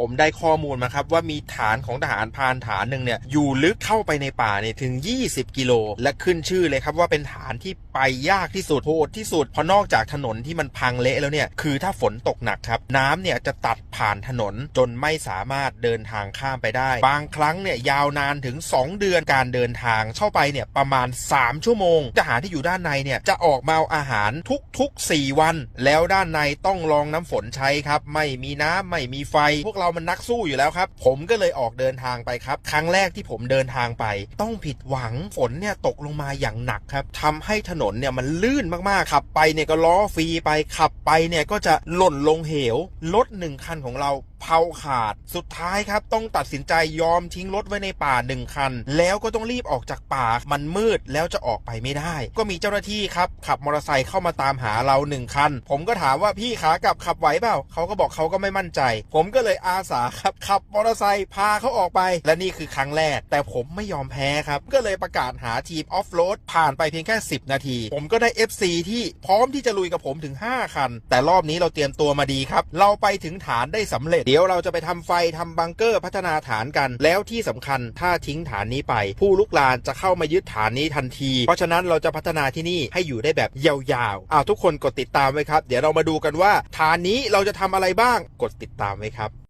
ผมได้ข้อมูลมาครับว่ามีฐานของทหารพานฐานหนึ่งเนี่ยอยู่ลึกเข้าไปในป่าเนี่ยถึง 20 กิโล และขึ้นชื่อเลยครับว่าเป็นฐานที่ไปยากที่สุดโหดที่สุดเพราะนอกจากถนนที่มันพังเละแล้วเนี่ยคือถ้าฝนตกหนักครับน้ำเนี่ยจะตัดผ่านถนนจนไม่สามารถเดินทางข้ามไปได้ บางครั้งเนี่ยยาวนานถึง 2 เดือนการเดินทางเข้าไปเนี่ยประมาณ 3 ชั่วโมงทหารที่อยู่ด้านในเนี่ยจะออกมาเอาอาหารทุกๆ 4 วัน แล้วด้านในต้องรองน้ำฝนใช้ครับไม่มีน้ำไม่มีไฟพวกเรามันนักสู้อยู่แล้วครับ ผมก็เลยออกเดินทางไปครับ ครั้งแรกที่ผมเดินทางไป ต้องผิดหวังฝนเนี่ยตกลงมาอย่างหนักครับทำให้ถนนเนี่ยมันลื่นมากๆขับไปเนี่ยก็ล้อฟรีไปขับไปเนี่ยก็จะหล่นลงเหวรถหนึ่งคันของเรา เผาขาด สุดท้ายครับต้องตัดสินใจยอมทิ้งรถไว้ในป่าหนึ่งคัน แล้วก็ต้องรีบออกจากป่ามันมืดแล้วจะออกไปไม่ได้ ก็มีเจ้าหน้าที่ครับขับมอเตอร์ไซค์เข้ามาตามหาเราหนึ่งคัน ผมก็ถามว่าพี่ขากลับขับไหวเปล่าเขาก็บอกเขาก็ไม่มั่นใจ ผมก็เลยอาสาครับขับมอเตอร์ไซค์พาเขาออกไป และนี่คือครั้งแรก แต่ผมไม่ยอมแพ้ครับ ก็เลยประกาศหาทีมออฟโรดผ่านไปเพียงแค่ 10 นาที ผมก็ได้ FC ที่พร้อมที่จะลุยกับผมถึง 5 คัน แต่รอบนี้เราเตรียมตัวมาดีครับ เราไปถึงฐานได้สำเร็จดี๋ยวเราจะไปทำไฟทำบังเกอร์พัฒนาฐานกัน แล้วที่สำคัญถ้าทิ้งฐานนี้ไป ผู้ลุกลานจะเข้ามายึดฐานนี้ทันที เพราะฉะนั้นเราจะพัฒนาที่นี่ให้อยู่ได้แบบยาวๆอ้าวทุกคนกดติดตามไว้ครับ เดี๋ยวเรามาดูกันว่าฐานนี้เราจะทำอะไรบ้างกดติดตามไว้ครับ